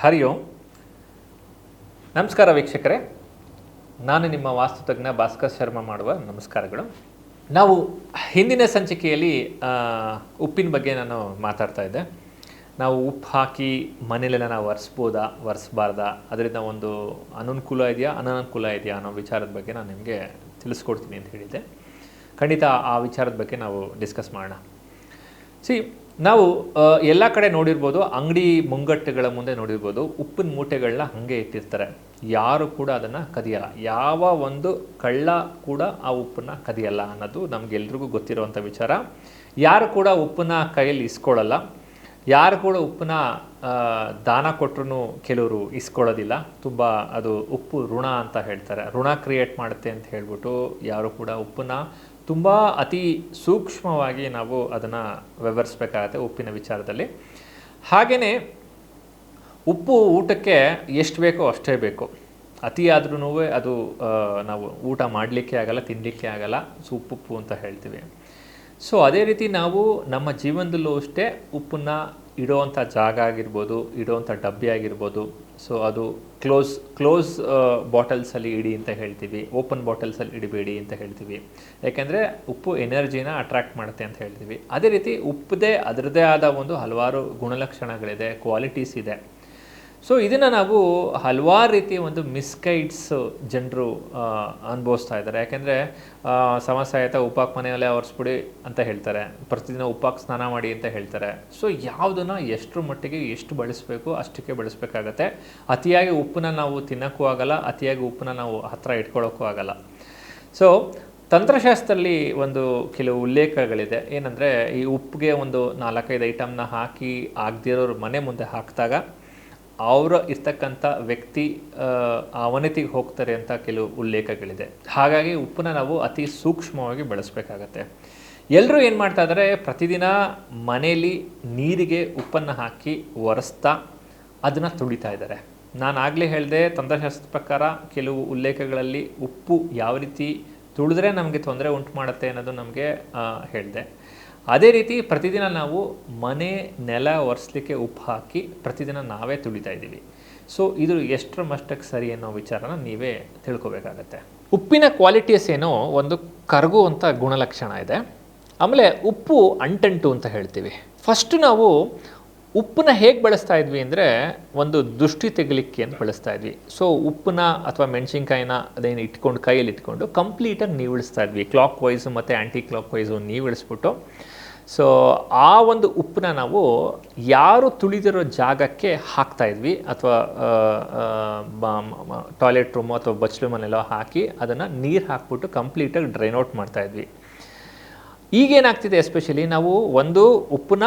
ಹರಿ ಓಂ ನಮಸ್ಕಾರ ವೀಕ್ಷಕರೇ. ನಾನು ನಿಮ್ಮ ವಾಸ್ತುತಜ್ಞ ಭಾಸ್ಕರ್ ಶರ್ಮಾ ಮಾಡುವ ನಮಸ್ಕಾರಗಳು. ನಾವು ಹಿಂದಿನ ಸಂಚಿಕೆಯಲ್ಲಿ ಉಪ್ಪಿನ ಬಗ್ಗೆ ನಾನು ಮಾತಾಡ್ತಾ ಇದ್ದೆ. ನಾವು ಉಪ್ಪು ಹಾಕಿ ಮನೇಲೆಲ್ಲ ನಾವು ಒರೆಸ್ಬೋದಾ, ಒರೆಸ್ಬಾರ್ದಾ? ಅದರಿಂದ ಒಂದು ಅನನುಕೂಲ ಇದೆಯಾ ಅನನುಕೂಲ ಇದೆಯಾ ಅನ್ನೋ ವಿಚಾರದ ಬಗ್ಗೆ ನಾನು ನಿಮಗೆ ತಿಳಿಸ್ಕೊಡ್ತೀನಿ ಅಂತ ಹೇಳಿದ್ದೆ. ಖಂಡಿತ ಆ ವಿಚಾರದ ಬಗ್ಗೆ ನಾವು ಡಿಸ್ಕಸ್ ಮಾಡೋಣ. ಸಿ ನಾವು ಎಲ್ಲ ಕಡೆ ನೋಡಿರ್ಬೋದು, ಅಂಗಡಿ ಮುಂಗಟ್ಟುಗಳ ಮುಂದೆ ನೋಡಿರ್ಬೋದು, ಉಪ್ಪಿನ ಮೂಟೆಗಳನ್ನ ಹಾಗೆ ಇಟ್ಟಿರ್ತಾರೆ. ಯಾರು ಕೂಡ ಅದನ್ನು ಕದಿಯಲ್ಲ. ಯಾವ ಒಂದು ಕಳ್ಳ ಕೂಡ ಆ ಉಪ್ಪನ್ನು ಕದಿಯಲ್ಲ ಅನ್ನೋದು ನಮಗೆಲ್ರಿಗೂ ಗೊತ್ತಿರುವಂಥ ವಿಚಾರ. ಯಾರು ಕೂಡ ಉಪ್ಪನ್ನ ಕೈಯಲ್ಲಿ ಇಸ್ಕೊಳ್ಳಲ್ಲ. ಯಾರು ಕೂಡ ಉಪ್ಪನ್ನ ದಾನ ಕೊಟ್ಟರು ಕೆಲವರು ಇಸ್ಕೊಳ್ಳೋದಿಲ್ಲ. ತುಂಬ ಅದು ಉಪ್ಪು ಋಣ ಅಂತ ಹೇಳ್ತಾರೆ. ಋಣ ಕ್ರಿಯೇಟ್ ಮಾಡುತ್ತೆ ಅಂತ ಹೇಳ್ಬಿಟ್ಟು ಯಾರು ಕೂಡ ಉಪ್ಪನ್ನ ತುಂಬ ಅತಿ ಸೂಕ್ಷ್ಮವಾಗಿ ನಾವು ಅದನ್ನು ವಿವರಿಸ್ಬೇಕಾಗತ್ತೆ ಉಪ್ಪಿನ ವಿಚಾರದಲ್ಲಿ. ಹಾಗೆಯೇ ಉಪ್ಪು ಊಟಕ್ಕೆ ಎಷ್ಟು ಬೇಕೋ ಅಷ್ಟೇ ಬೇಕು. ಅತಿ ಆದ್ರೂ ಅದು ನಾವು ಊಟ ಮಾಡಲಿಕ್ಕೆ ಆಗಲ್ಲ ತಿನ್ನಲಿಕ್ಕೆ ಆಗಲ್ಲ ಸೊ ಉಪ್ಪುಪ್ಪು ಅಂತ ಹೇಳ್ತೀವಿ. ಸೊ ಅದೇ ರೀತಿ ನಾವು ನಮ್ಮ ಜೀವನದಲ್ಲೂ ಅಷ್ಟೇ ಉಪ್ಪನ್ನ ಇಡೋವಂಥ ಜಾಗ ಆಗಿರ್ಬೋದು, ಇಡೋವಂಥ ಡಬ್ಬಿ ಆಗಿರ್ಬೋದು. ಸೊ ಅದು ಕ್ಲೋಸ್ ಕ್ಲೋಸ್ ಬಾಟಲ್ಸಲ್ಲಿ ಇಡಿ ಅಂತ ಹೇಳ್ತೀವಿ. ಓಪನ್ ಬಾಟಲ್ಸಲ್ಲಿ ಇಡಬೇಡಿ ಅಂತ ಹೇಳ್ತೀವಿ. ಯಾಕೆಂದರೆ ಉಪ್ಪು ಎನರ್ಜಿನ ಅಟ್ರ್ಯಾಕ್ಟ್ ಮಾಡುತ್ತೆ ಅಂತ ಹೇಳ್ತೀವಿ. ಅದೇ ರೀತಿ ಉಪ್ಪದೇ ಅದರದೇ ಆದ ಒಂದು ಹಲವಾರು ಗುಣಲಕ್ಷಣಗಳಿದೆ, ಕ್ವಾಲಿಟೀಸ್ ಇದೆ. ಸೊ ಇದನ್ನು ನಾವು ಹಲವಾರು ರೀತಿ ಒಂದು ಮಿಸ್ಗೈಡ್ಸ್ ಜನರು ಅನುಭವಿಸ್ತಾ ಇದ್ದಾರೆ. ಯಾಕೆಂದರೆ ಸಮಸ್ಯೆ ಆಯ್ತಾ ಉಪಾಕ್ ಮನೆಯಲ್ಲೇ ಆವರಿಸ್ಬಿಡಿ ಅಂತ ಹೇಳ್ತಾರೆ. ಪ್ರತಿದಿನ ಉಪಾಕ್ ಸ್ನಾನ ಮಾಡಿ ಅಂತ ಹೇಳ್ತಾರೆ. ಸೊ ಯಾವುದನ್ನು ಎಷ್ಟರ ಮಟ್ಟಿಗೆ ಎಷ್ಟು ಬಳಸಬೇಕು ಅಷ್ಟಕ್ಕೆ ಬಳಸಬೇಕಾಗತ್ತೆ. ಅತಿಯಾಗಿ ಉಪ್ಪನ್ನ ನಾವು ತಿನ್ನೋಕ್ಕೂ ಆಗಲ್ಲ, ಅತಿಯಾಗಿ ಉಪ್ಪನ್ನ ನಾವು ಹತ್ತಿರ ಇಟ್ಕೊಳ್ಳೋಕ್ಕೂ ಆಗಲ್ಲ. ಸೊ ತಂತ್ರಶಾಸ್ತ್ರದಲ್ಲಿ ಒಂದು ಕೆಲವು ಉಲ್ಲೇಖಗಳಿದೆ. ಏನಂದರೆ, ಈ ಉಪ್ಪಿಗೆ ಒಂದು ನಾಲ್ಕೈದು ಐಟಮ್ನ ಹಾಕಿ ಆಗದಿರೋರು ಮನೆ ಮುಂದೆ ಹಾಕಿದಾಗ ಅವರ ಇರ್ತಕ್ಕಂಥ ವ್ಯಕ್ತಿ ಅವನತಿಗೆ ಹೋಗ್ತಾರೆ ಅಂತ ಕೆಲವು ಉಲ್ಲೇಖಗಳಿದೆ. ಹಾಗಾಗಿ ಉಪ್ಪನ್ನ ನಾವು ಅತಿ ಸೂಕ್ಷ್ಮವಾಗಿ ಬಳಸಬೇಕಾಗತ್ತೆ. ಎಲ್ಲರೂ ಏನು ಮಾಡ್ತಾ ಇದ್ದಾರೆ ಪ್ರತಿದಿನ ಮನೆಯಲ್ಲಿ ನೀರಿಗೆ ಉಪ್ಪನ್ನು ಹಾಕಿ ಒರೆಸ್ತಾ ಅದನ್ನು ತುಳಿತಾ ಇದ್ದಾರೆ ನಾನು ಆಗಲೇ ಹೇಳಿದೆ ತಂತ್ರಶಾಸ್ತ್ರ ಪ್ರಕಾರ ಕೆಲವು ಉಲ್ಲೇಖಗಳಲ್ಲಿ ಉಪ್ಪು ಯಾವ ರೀತಿ ತುಳಿದ್ರೆ ನಮಗೆ ತೊಂದರೆ ಉಂಟು ಮಾಡುತ್ತೆ ಅನ್ನೋದು ನಮಗೆ ಹೇಳಿದೆ. ಅದೇ ರೀತಿ ಪ್ರತಿದಿನ ನಾವು ಮನೆ ನೆಲ ಒರೆಸ್ಲಿಕ್ಕೆ ಉಪ್ಪು ಹಾಕಿ ಪ್ರತಿದಿನ ನಾವೇ ತುಳಿತಾ ಇದ್ದೀವಿ. ಸೊ ಇದು ಎಷ್ಟರ ಮಷ್ಟಕ್ಕೆ ಸರಿ ಅನ್ನೋ ವಿಚಾರನ ನೀವೇ ತಿಳ್ಕೊಬೇಕಾಗತ್ತೆ. ಉಪ್ಪಿನ ಕ್ವಾಲಿಟೀಸ್ ಏನೋ ಒಂದು ಕರಗುವಂಥ ಗುಣಲಕ್ಷಣ ಇದೆ. ಆಮೇಲೆ ಉಪ್ಪು ಅಂಟಂಟು ಅಂತ ಹೇಳ್ತೀವಿ. ಫಸ್ಟ್ ನಾವು ಉಪ್ಪನ್ನ ಹೇಗೆ ಬಳಸ್ತಾ ಇದ್ವಿ ಅಂದರೆ ಒಂದು ದೃಷ್ಟಿ ತೆಗಿಲಿಕ್ಕೆ ಅಂತ ಬಳಸ್ತಾ ಇದ್ವಿ. ಸೊ ಉಪ್ಪನ್ನ ಅಥವಾ ಮೆಣಸಿನ್ಕಾಯಿನ ಅದೇನು ಇಟ್ಕೊಂಡು ಕೈಯಲ್ಲಿ ಇಟ್ಕೊಂಡು ಕಂಪ್ಲೀಟಾಗಿ ನೀವಿಳಿಸ್ತಾ ಇದ್ವಿ. ಕ್ಲಾಕ್ ವೈಸು ಮತ್ತು ಆ್ಯಂಟಿ ಕ್ಲಾಕ್ ವೈಸು ನೀವಿಳಿಸ್ಬಿಟ್ಟು ಸೊ ಆ ಒಂದು ಉಪ್ಪನ್ನ ನಾವು ಯಾರು ತುಳಿದಿರೋ ಜಾಗಕ್ಕೆ ಹಾಕ್ತಾ ಇದ್ವಿ, ಅಥವಾ ಟಾಯ್ಲೆಟ್ ರೂಮು ಅಥವಾ ಬಚ್ಲು ಮನೆಲ್ಲೋ ಹಾಕಿ ಅದನ್ನು ನೀರು ಹಾಕ್ಬಿಟ್ಟು ಕಂಪ್ಲೀಟಾಗಿ ಡ್ರೈನ್ ಔಟ್ ಮಾಡ್ತಾ ಇದ್ವಿ. ಈಗೇನಾಗ್ತಿದೆ ಎಸ್ಪೆಷಲಿ ನಾವು ಒಂದು ಉಪ್ಪನ್ನ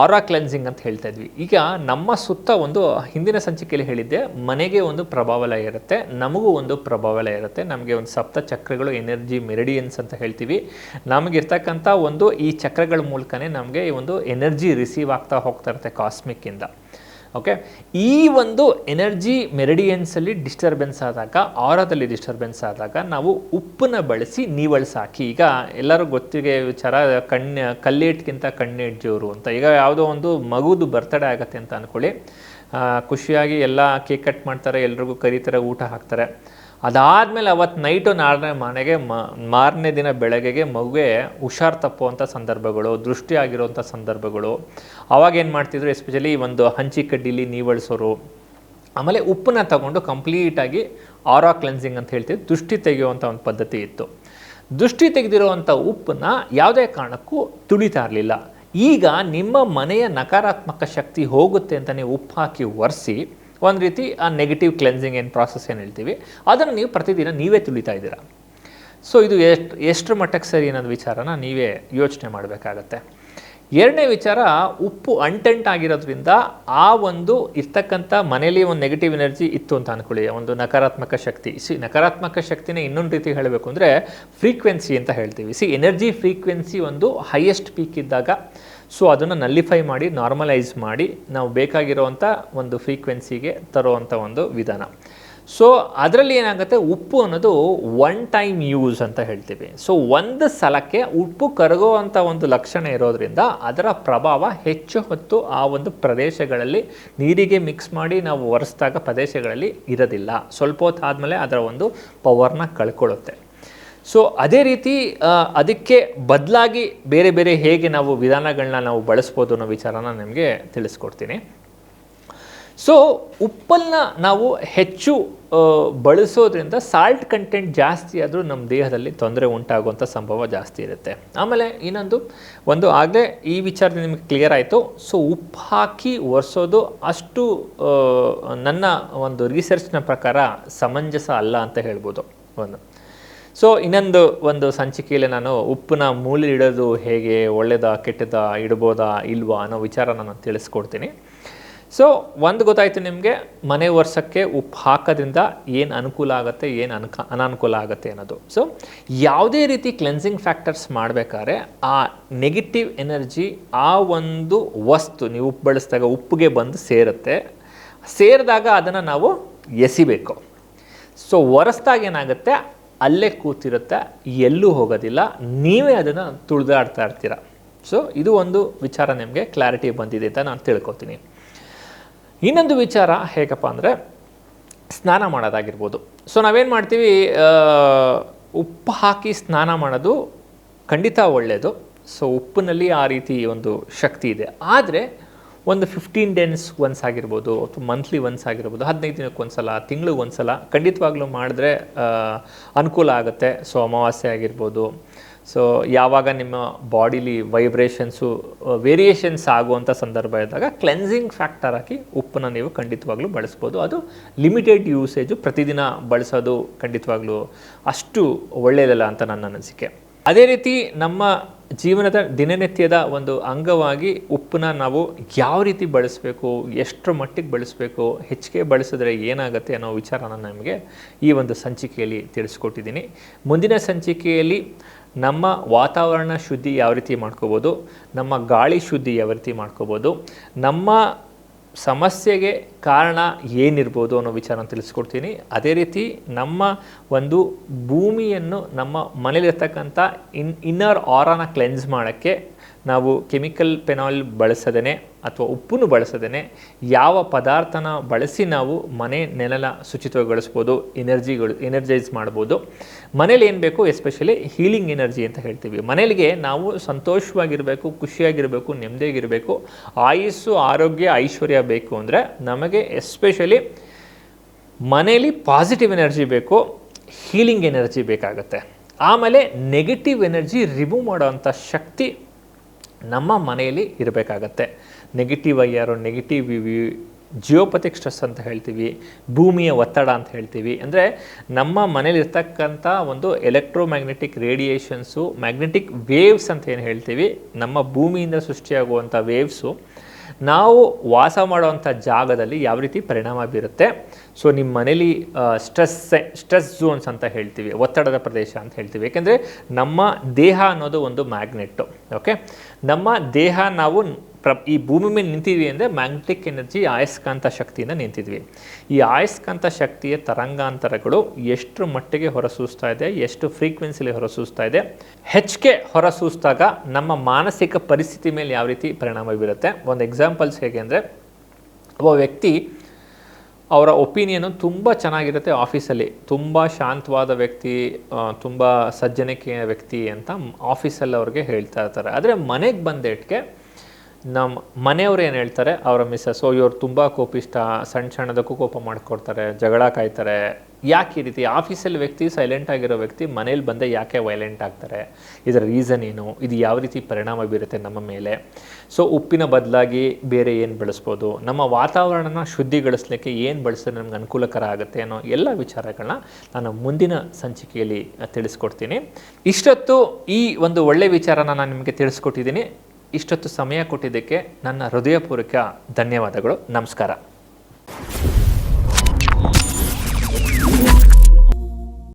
ಆರಾ ಕ್ಲೆನ್ಸಿಂಗ್ ಅಂತ ಹೇಳ್ತಾ ಇದ್ವಿ. ಈಗ ನಮ್ಮ ಸುತ್ತ ಒಂದು ಹಿಂದಿನ ಸಂಚಿಕೆಯಲ್ಲಿ ಹೇಳಿದ್ದೆ, ಮನೆಗೆ ಒಂದು ಪ್ರಭಾವಲಯ ಇರುತ್ತೆ, ನಮಗೂ ಒಂದು ಪ್ರಭಾವಲಯ ಇರುತ್ತೆ, ನಮಗೆ ಒಂದು ಸಪ್ತ ಚಕ್ರಗಳು ಎನರ್ಜಿ ಮೆರಿಡಿಯನ್ಸ್ ಅಂತ ಹೇಳ್ತೀವಿ. ನಮಗಿರ್ತಕ್ಕಂಥ ಒಂದು ಈ ಚಕ್ರಗಳ ಮೂಲಕನೇ ನಮಗೆ ಈ ಒಂದು ಎನರ್ಜಿ ರಿಸೀವ್ ಆಗ್ತಾ ಹೋಗ್ತಾ ಇರುತ್ತೆ ಕಾಸ್ಮಿಕ್ಕಿಂದ ಓಕೆ ಈ ಒಂದು ಎನರ್ಜಿ ಮೆರಿಡಿಯನ್ಸಲ್ಲಿ ಡಿಸ್ಟರ್ಬೆನ್ಸ್ ಆದಾಗ ಆರದಲ್ಲಿ ಡಿಸ್ಟರ್ಬೆನ್ಸ್ ಆದಾಗ ನಾವು ಉಪ್ಪನ್ನ ಬಳಸಿ ನೀವಳ್ಸಿ ಹಾಕಿ ಈಗ ಎಲ್ಲರೂ ಗೊತ್ತಿಗೆ ವಿಚಾರ, ಕಣ್ಣು, ಕಲ್ಲೇಟ್ಗಿಂತ ಕಣ್ಣೇಟ್ಜೋರು ಅಂತ. ಈಗ ಯಾವುದೋ ಒಂದು ಮಗುದು ಬರ್ತಡೇ ಆಗತ್ತೆ ಅಂತ ಅಂದ್ಕೊಳ್ಳಿ ಖುಷಿಯಾಗಿ ಎಲ್ಲ ಕೇಕ್ ಕಟ್ ಮಾಡ್ತಾರೆ, ಎಲ್ರಿಗೂ ಕರೀತಾರೆ, ಊಟ ಹಾಕ್ತಾರೆ. ಅದಾದಮೇಲೆ ಅವತ್ತು ನೈಟು ನಾಳೆ ಮನೆಗೆ ಮಾರನೇ ದಿನ ಬೆಳಗ್ಗೆಗೆ ಮಗುವೆ ಹುಷಾರು ತಪ್ಪುವಂಥ ಸಂದರ್ಭಗಳು ದೃಷ್ಟಿ ಆಗಿರುವಂಥ ಸಂದರ್ಭಗಳು. ಅವಾಗ ಏನು ಮಾಡ್ತಿದ್ರು ಎಸ್ಪೆಷಲಿ ಒಂದು ಹಂಚಿ ಕಡ್ಡಿಲಿ ನೀವಳಿಸೋರು ಆಮೇಲೆ ಉಪ್ಪನ್ನ ತಗೊಂಡು ಕಂಪ್ಲೀಟಾಗಿ ಆರಾ ಕ್ಲೆನ್ಸಿಂಗ್ ಅಂತ ಹೇಳ್ತೀವಿ ದೃಷ್ಟಿ ತೆಗೆಯುವಂಥ ಒಂದು ಪದ್ಧತಿ ಇತ್ತು. ದೃಷ್ಟಿ ತೆಗೆದಿರುವಂಥ ಉಪ್ಪನ್ನ ಯಾವುದೇ ಕಾರಣಕ್ಕೂ ತುಳಿತಾ ಇರಲಿಲ್ಲ. ಈಗ ನಿಮ್ಮ ಮನೆಯ ನಕಾರಾತ್ಮಕ ಶಕ್ತಿ ಹೋಗುತ್ತೆ ಅಂತ ನೀವು ಉಪ್ಪು ಹಾಕಿ ಒರೆಸಿ ಒಂದು ರೀತಿ ಆ ನೆಗೆಟಿವ್ ಕ್ಲೆನ್ಸಿಂಗ್ ಏನು ಪ್ರಾಸೆಸ್ ಏನು ಹೇಳ್ತೀವಿ, ಅದನ್ನು ನೀವು ಪ್ರತಿದಿನ ನೀವೇ ತುಳಿತಾ ಇದ್ದೀರಾ. ಸೊ ಇದು ಎಷ್ಟು, ಎಷ್ಟರ ಮಟ್ಟಕ್ಕೆ ಸರಿ ಅನ್ನೋದು ವಿಚಾರನ ನೀವೇ ಯೋಚನೆ ಮಾಡಬೇಕಾಗತ್ತೆ. ಎರಡನೇ ವಿಚಾರ, ಉಪ್ಪು ಅಂಟೆಂಟ್ ಆಗಿರೋದ್ರಿಂದ ಆ ಒಂದು ಇರ್ತಕ್ಕಂಥ ಮನೇಲಿ ಒಂದು ನೆಗೆಟಿವ್ ಎನರ್ಜಿ ಇತ್ತು ಅಂತ ಅನ್ಕೊಳ್ಳಿ, ಒಂದು ನಕಾರಾತ್ಮಕ ಶಕ್ತಿ. ಸಿ, ನಕಾರಾತ್ಮಕ ಶಕ್ತಿನೇ ಇನ್ನೊಂದು ರೀತಿ ಹೇಳಬೇಕು ಅಂದರೆ ಫ್ರೀಕ್ವೆನ್ಸಿ ಅಂತ ಹೇಳ್ತೀವಿ. ಸಿ ಎನರ್ಜಿ ಫ್ರೀಕ್ವೆನ್ಸಿ ಒಂದು ಹೈಯೆಸ್ಟ್ ಪೀಕ್ ಇದ್ದಾಗ ಸೊ ಅದನ್ನು ನಲ್ಲಿಫೈ ಮಾಡಿ ನಾರ್ಮಲೈಸ್ ಮಾಡಿ ನಾವು ಬೇಕಾಗಿರುವಂಥ ಒಂದು ಫ್ರೀಕ್ವೆನ್ಸಿಗೆ ತರುವಂಥ ಒಂದು ವಿಧಾನ. ಸೊ ಅದರಲ್ಲಿ ಏನಾಗುತ್ತೆ? ಉಪ್ಪು ಅನ್ನೋದು ಒನ್ ಟೈಮ್ ಯೂಸ್ ಅಂತ ಹೇಳ್ತೀವಿ. ಸೊ ಒಂದು ಸಲಕ್ಕೆ ಉಪ್ಪು ಕರಗುವಂಥ ಒಂದು ಲಕ್ಷಣ ಇರೋದ್ರಿಂದ ಅದರ ಪ್ರಭಾವ ಹೆಚ್ಚು ಹೊತ್ತು ಆ ಒಂದು ಪ್ರದೇಶಗಳಲ್ಲಿ ನೀರಿಗೆ ಮಿಕ್ಸ್ ಮಾಡಿ ನಾವು ಒರೆಸಿದಾಗ ಪ್ರದೇಶಗಳಲ್ಲಿ ಇರೋದಿಲ್ಲ. ಸ್ವಲ್ಪ ಹೊತ್ತು ಆದಮೇಲೆ ಅದರ ಒಂದು ಪವರ್ನ ಕಳ್ಕೊಳ್ಳುತ್ತೆ. ಸೊ ಅದೇ ರೀತಿ ಅದಕ್ಕೆ ಬದಲಾಗಿ ಬೇರೆ ಬೇರೆ ಹೇಗೆ ನಾವು ವಿಧಾನಗಳನ್ನ ನಾವು ಬಳಸ್ಬೋದು ಅನ್ನೋ ವಿಚಾರನ ನಿಮಗೆ ತಿಳಿಸ್ಕೊಡ್ತೀನಿ. ಸೊ ಉಪ್ಪನ್ನ ನಾವು ಹೆಚ್ಚು ಬಳಸೋದ್ರಿಂದ ಸಾಲ್ಟ್ ಕಂಟೆಂಟ್ ಜಾಸ್ತಿ ಆದರೂ ನಮ್ಮ ದೇಹದಲ್ಲಿ ತೊಂದರೆ ಉಂಟಾಗುವಂಥ ಸಂಭವ ಜಾಸ್ತಿ ಇರುತ್ತೆ. ಆಮೇಲೆ ಇನ್ನೊಂದು, ಒಂದು ಆಗಲೇ ಈ ವಿಚಾರ ನಿಮಗೆ ಕ್ಲಿಯರ್ ಆಯಿತು. ಸೊ ಉಪ್ಪು ಹಾಕಿ ಒರೆಸೋದು ಅಷ್ಟು ನನ್ನ ಒಂದು ರಿಸರ್ಚ್ನ ಪ್ರಕಾರ ಸಮಂಜಸ ಅಲ್ಲ ಅಂತ ಹೇಳ್ಬೋದು. ಒಂದು. ಸೊ ಇನ್ನೊಂದು ಒಂದು ಸಂಚಿಕೆಯಲ್ಲಿ ನಾನು ಉಪ್ಪನ್ನ ಮೂಲೆ ಇಡೋದು ಹೇಗೆ, ಒಳ್ಳೇದಾ, ಕೆಟ್ಟದಾ, ಇಡ್ಬೋದಾ, ಇಲ್ವಾ ಅನ್ನೋ ವಿಚಾರ ನಾನು ತಿಳಿಸ್ಕೊಡ್ತೀನಿ. ಸೊ ಒಂದು ಗೊತ್ತಾಯಿತು ನಿಮಗೆ, ಮನೆ ವರ್ಷಕ್ಕೆ ಉಪ್ಪು ಹಾಕೋದ್ರಿಂದ ಏನು ಅನುಕೂಲ ಆಗುತ್ತೆ, ಏನು ಅನ್ಕ, ಅನಾನುಕೂಲ ಆಗುತ್ತೆ ಅನ್ನೋದು. ಸೊ ಯಾವುದೇ ರೀತಿ ಕ್ಲೆನ್ಸಿಂಗ್ ಫ್ಯಾಕ್ಟರ್ಸ್ ಮಾಡಬೇಕಾದ್ರೆ ಆ ನೆಗೆಟಿವ್ ಎನರ್ಜಿ ಆ ಒಂದು ವಸ್ತು ನೀವು ಉಪ್ಪು ಬಳಸಿದಾಗ ಉಪ್ಪಿಗೆ ಬಂದು ಸೇರುತ್ತೆ. ಸೇರಿದಾಗ ಅದನ್ನು ನಾವು ಎಸಿಬೇಕು. ಸೊ ಒರೆಸ್ದಾಗ ಏನಾಗುತ್ತೆ ಅಲ್ಲೇ ಕೂತಿರುತ್ತೆ, ಎಲ್ಲೂ ಹೋಗೋದಿಲ್ಲ, ನೀವೇ ಅದನ್ನು ತುಳಿದಾಡ್ತಾ ಇರ್ತೀರ. ಸೊ ಇದು ಒಂದು ವಿಚಾರ ನಿಮಗೆ ಕ್ಲಾರಿಟಿ ಬಂದಿದೆ ಅಂತ ನಾನು ತಿಳ್ಕೊತೀನಿ. ಇನ್ನೊಂದು ವಿಚಾರ ಹೇಗಪ್ಪ ಅಂದರೆ, ಸ್ನಾನ ಮಾಡೋದಾಗಿರ್ಬೋದು. ಸೊ ನಾವೇನು ಮಾಡ್ತೀವಿ ಉಪ್ಪು ಹಾಕಿ ಸ್ನಾನ ಮಾಡೋದು ಖಂಡಿತ ಒಳ್ಳೆಯದು ಸೊ ಉಪ್ಪಿನಲ್ಲಿ ಆ ರೀತಿ ಒಂದು ಶಕ್ತಿ ಇದೆ. ಆದರೆ ಒಂದು ಫಿಫ್ಟೀನ್ ಡೇಸ್ ಒನ್ಸ್ ಆಗಿರ್ಬೋದು ಅಥವಾ ಮಂತ್ಲಿ ಒನ್ಸ್ ಆಗಿರ್ಬೋದು, ಹದಿನೈದು ದಿನಕ್ಕೆ ಒಂದ್ಸಲ, ತಿಂಗಳಿಗೆ ಒಂದ್ಸಲ ಖಂಡಿತವಾಗ್ಲೂ ಮಾಡಿದ್ರೆ ಅನುಕೂಲ ಆಗುತ್ತೆ. ಸೊ ಅಮಾವಾಸ್ಯೆ ಆಗಿರ್ಬೋದು. ಸೊ ಯಾವಾಗ ನಿಮ್ಮ ಬಾಡಿಲಿ ವೈಬ್ರೇಷನ್ಸು ವೇರಿಯೇಷನ್ಸ್ ಆಗುವಂಥ ಸಂದರ್ಭ ಇದ್ದಾಗ ಕ್ಲೆನ್ಸಿಂಗ್ ಫ್ಯಾಕ್ಟರ್ ಹಾಕಿ ಉಪ್ಪನ್ನು ನೀವು ಖಂಡಿತವಾಗ್ಲೂ ಬಳಸ್ಬೋದು. ಅದು ಲಿಮಿಟೆಡ್ ಯೂಸೇಜು ಪ್ರತಿದಿನ ಬಳಸೋದು ಖಂಡಿತವಾಗ್ಲೂ ಅಷ್ಟು ಒಳ್ಳೆಯದಲ್ಲ ಅಂತ ನನ್ನ ಅನಿಸಿಕೆ. ಅದೇ ರೀತಿ ನಮ್ಮ ಜೀವನದ ದಿನನಿತ್ಯದ ಒಂದು ಅಂಗವಾಗಿ ಉಪ್ಪನ್ನ ನಾವು ಯಾವ ರೀತಿ ಬಳಸಬೇಕು, ಎಷ್ಟರ ಮಟ್ಟಿಗೆ ಬಳಸಬೇಕು, ಹೆಚ್ಚಿಗೆ ಬಳಸಿದ್ರೆ ಏನಾಗುತ್ತೆ ಅನ್ನೋ ವಿಚಾರನ ನಿಮಗೆ ಈ ಒಂದು ಸಂಚಿಕೆಯಲ್ಲಿ ತಿಳಿಸ್ಕೊಟ್ಟಿದ್ದೀನಿ. ಮುಂದಿನ ಸಂಚಿಕೆಯಲ್ಲಿ ನಮ್ಮ ವಾತಾವರಣ ಶುದ್ಧಿ ಯಾವ ರೀತಿ ಮಾಡ್ಕೋಬೋದು, ನಮ್ಮ ಗಾಳಿ ಶುದ್ಧಿ ಯಾವ ರೀತಿ ಮಾಡ್ಕೋಬೋದು, ನಮ್ಮ ಸಮಸ್ಯೆಗೆ ಕಾರಣ ಏನಿರ್ಬೋದು ಅನ್ನೋ ವಿಚಾರನ ತಿಳಿಸ್ಕೊಡ್ತೀನಿ. ಅದೇ ರೀತಿ ನಮ್ಮ ಒಂದು ಭೂಮಿಯನ್ನು ನಮ್ಮ ಮನೇಲಿರ್ತಕ್ಕಂಥ ಇನ್ ಇನ್ನರ್ ಆರಾನ ಕ್ಲೆನ್ಸ್ ಮಾಡೋಕ್ಕೆ ನಾವು ಕೆಮಿಕಲ್ ಪೆನಾಲ್ ಬಳಸದೇ ಅಥವಾ ಉಪ್ಪನ್ನು ಬಳಸದೇ ಯಾವ ಪದಾರ್ಥನ ಬಳಸಿ ನಾವು ಮನೆ ನೆಲನ ಶುಚಿತ್ವಗೊಳಿಸ್ಬೋದು, ಎನರ್ಜಿಗಳು, ಎನರ್ಜೈಸ್ ಮಾಡ್ಬೋದು. ಮನೇಲಿ ಏನು ಬೇಕು? ಎಸ್ಪೆಷಲಿ ಹೀಲಿಂಗ್ ಎನರ್ಜಿ ಅಂತ ಹೇಳ್ತೀವಿ. ಮನೇಲಿಗೆ ನಾವು ಸಂತೋಷವಾಗಿರಬೇಕು, ಖುಷಿಯಾಗಿರಬೇಕು, ನೆಮ್ಮದಿಯಾಗಿರಬೇಕು, ಆಯುಸ್ಸು, ಆರೋಗ್ಯ, ಐಶ್ವರ್ಯ ಬೇಕು ಅಂದರೆ ನಮಗೆ ಎಸ್ಪೆಷಲಿ ಮನೇಲಿ ಪಾಸಿಟಿವ್ ಎನರ್ಜಿ ಬೇಕು, ಹೀಲಿಂಗ್ ಎನರ್ಜಿ ಬೇಕಾಗುತ್ತೆ. ಆಮೇಲೆ ನೆಗೆಟಿವ್ ಎನರ್ಜಿ ರಿಮೂವ್ ಮಾಡೋವಂಥ ಶಕ್ತಿ ನಮ್ಮ ಮನೆಯಲ್ಲಿ ಇರಬೇಕಾಗತ್ತೆ. ನೆಗೆಟಿವ್ ಐಆರು ನೆಗೆಟಿವ್ ಜಿಯೋಪತಿಕ್ ಸ್ಟ್ರೆಸ್ ಅಂತ ಹೇಳ್ತೀವಿ, ಭೂಮಿಯ ಒತ್ತಡ ಅಂತ ಹೇಳ್ತೀವಿ. ಅಂದರೆ ನಮ್ಮ ಮನೇಲಿರ್ತಕ್ಕಂಥ ಒಂದು ಎಲೆಕ್ಟ್ರೋಮ್ಯಾಗ್ನೆಟಿಕ್ ರೇಡಿಯೇಷನ್ಸು ಮ್ಯಾಗ್ನೆಟಿಕ್ ವೇವ್ಸ್ ಅಂತ ಏನು ಹೇಳ್ತೀವಿ, ನಮ್ಮ ಭೂಮಿಯಿಂದ ಸೃಷ್ಟಿಯಾಗುವಂಥ ವೇವ್ಸು ನಾವು ವಾಸ ಮಾಡುವಂಥ ಜಾಗದಲ್ಲಿ ಯಾವ ರೀತಿ ಪರಿಣಾಮ ಬೀರುತ್ತೆ? ಸೊ ನಿಮ್ಮ ಮನೇಲಿ ಸ್ಟ್ರೆಸ್ ಸ್ಟ್ರೆಸ್ ಝೋನ್ಸ್ ಅಂತ ಹೇಳ್ತೀವಿ, ಒತ್ತಡದ ಪ್ರದೇಶ ಅಂತ ಹೇಳ್ತೀವಿ. ಏಕೆಂದರೆ ನಮ್ಮ ದೇಹ ಅನ್ನೋದು ಒಂದು ಮ್ಯಾಗ್ನೆಟ್ಟು ಓಕೆ ನಮ್ಮ ದೇಹ ನಾವು ಪ್ರ ಈ ಭೂಮಿ ಮೇಲೆ ನಿಂತಿದ್ವಿ ಅಂದರೆ ಮ್ಯಾಗ್ನೆಟಿಕ್ ಎನರ್ಜಿ ಆಯಸ್ಕಾಂತ ಶಕ್ತಿಯಿಂದ ನಿಂತಿದ್ವಿ. ಈ ಆಯಸ್ಕಾಂತ ಶಕ್ತಿಯ ತರಂಗಾಂತರಗಳು ಎಷ್ಟು ಮಟ್ಟಿಗೆ ಹೊರಸೂಸ್ತಾ ಇದೆ, ಎಷ್ಟು ಫ್ರೀಕ್ವೆನ್ಸಿಲಿ ಹೊರಸೂಸ್ತಾ ಇದೆ ಹೆಚ್ಚಿಗೆ ಹೊರಸೂಸಿದಾಗ ನಮ್ಮ ಮಾನಸಿಕ ಪರಿಸ್ಥಿತಿ ಮೇಲೆ ಯಾವ ರೀತಿ ಪರಿಣಾಮ ಬೀರುತ್ತೆ. ಒಂದು ಎಕ್ಸಾಂಪಲ್ಸ್ ಹೇಗೆ ಅಂದರೆ, ಒಬ್ಬ ವ್ಯಕ್ತಿ ಅವರ ಒಪಿನಿಯನ್ನು ತುಂಬ ಚೆನ್ನಾಗಿರುತ್ತೆ ಆಫೀಸಲ್ಲಿ ತುಂಬ ಶಾಂತವಾದ ವ್ಯಕ್ತಿ ತುಂಬ ಸಜ್ಜನಿಕೆಯ ವ್ಯಕ್ತಿ ಅಂತ ಆಫೀಸಲ್ಲಿ ಅವ್ರಿಗೆ ಹೇಳ್ತಾ ಇರ್ತಾರೆ. ಆದರೆ ಮನೆಗೆ ಬಂದೇಟ್ಗೆ ನಮ್ಮ ಮನೆಯವ್ರು ಏನು ಹೇಳ್ತಾರೆ, ಅವರ ಮಿಸ್ಸಸ್, ಓ, ಇವ್ರು ತುಂಬ ಕೋಪಿಷ್ಟ ಸಣ್ಣ ಸಣ್ಣದಕ್ಕೂ ಕೋಪ ಮಾಡ್ಕೊಡ್ತಾರೆ, ಜಗಳ ಕಾಯ್ತಾರೆ. ಯಾಕೆ ಈ ರೀತಿ? ಆಫೀಸಲ್ಲಿ ವ್ಯಕ್ತಿ ಸೈಲೆಂಟ್ ಆಗಿರೋ ವ್ಯಕ್ತಿ ಮನೇಲಿ ಬಂದೆ ಯಾಕೆ ವೈಲೆಂಟ್ ಆಗ್ತಾರೆ? ಇದರ ರೀಸನ್ ಏನು? ಇದು ಯಾವ ರೀತಿ ಪರಿಣಾಮ ಬೀರುತ್ತೆ ನಮ್ಮ ಮೇಲೆ? ಸೊ ಉಪ್ಪಿನ ಬದಲಾಗಿ ಬೇರೆ ಏನು ಬಳಸ್ಬೋದು? ನಮ್ಮ ವಾತಾವರಣನ ಶುದ್ಧಿಗೊಳಿಸ್ಲಿಕ್ಕೆ ಏನು ಬಳಸಿದ್ರೆ ನಮ್ಗೆ ಅನುಕೂಲಕರ ಆಗುತ್ತೆ ಅನ್ನೋ ಎಲ್ಲ ವಿಚಾರಗಳನ್ನ ನಾನು ಮುಂದಿನ ಸಂಚಿಕೆಯಲ್ಲಿ ತಿಳಿಸ್ಕೊಡ್ತೀನಿ. ಇಷ್ಟೊತ್ತು ಈ ಒಂದು ಒಳ್ಳೆ ವಿಚಾರನ ನಾನು ನಿಮಗೆ ತಿಳಿಸ್ಕೊಟ್ಟಿದ್ದೀನಿ. ಇಷ್ಟೊತ್ತು ಸಮಯ ಕೊಟ್ಟಿದ್ದಕ್ಕೆ ನನ್ನ ಹೃದಯಪೂರ್ವಕ ಧನ್ಯವಾದಗಳು. ನಮಸ್ಕಾರ.